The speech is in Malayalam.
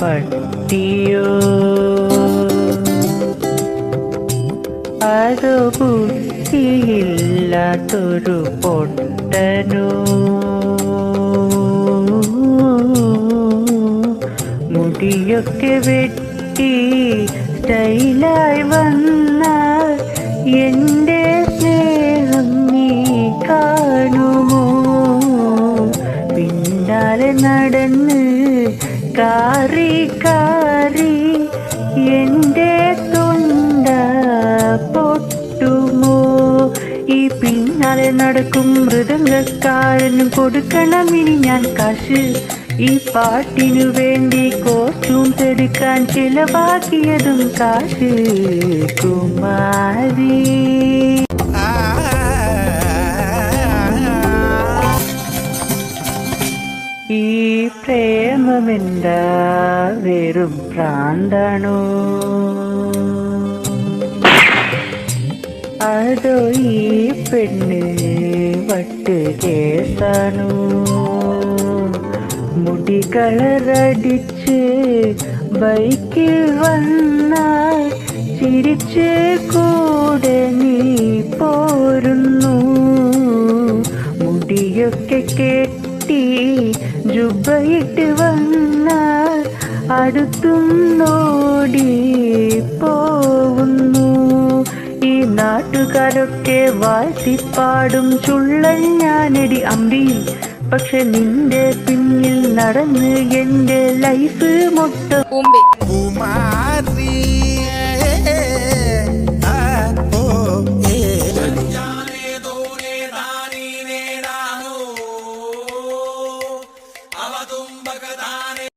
പട്ടിയോ? അതോ പൊട്ടനോ? മുടിയൊക്കെ വെട്ടി സ്റ്റൈലായി വന്ന എന്റെ പിന്നാലെ നടന്ന് കാറി കാറി എന്റെ തൊണ്ട പൊട്ടുമോ? ഈ പിന്നാലെ നടക്കും മൃദംഗക്കാരനും കൊടുക്കണം ഇനി ഞാൻ കാശ്. ഈ പാട്ടിനു വേണ്ടി കോച്ചും തെടുക്കാൻ ചിലവാക്കിയതും കാശ്. കുമാരി പ്രേമമെന്താ? വെറും പ്രാന്താണോ? അതോ ഈ പെണ്ണ് വട്ട് കേസാണോ? മുടി കളറടിച്ച് ബൈക്കിൽ വന്ന ചിരിച്ച് കൂടെ നീ പോരുന്നു. മുടിയൊക്കെ കെട്ടി ജുബയിട്ട് വന്ന അടുത്തും നോടി പോവുന്നു. ഈ നാട്ടുകാരൊക്കെ വാഴ്ത്തിപ്പാടും ചുള്ളൻ ഞാനടി അമ്പി പക്ഷെ നിന്റെ പിന്നിൽ നടന്ന് എന്റെ ലൈഫ് മൊത്തം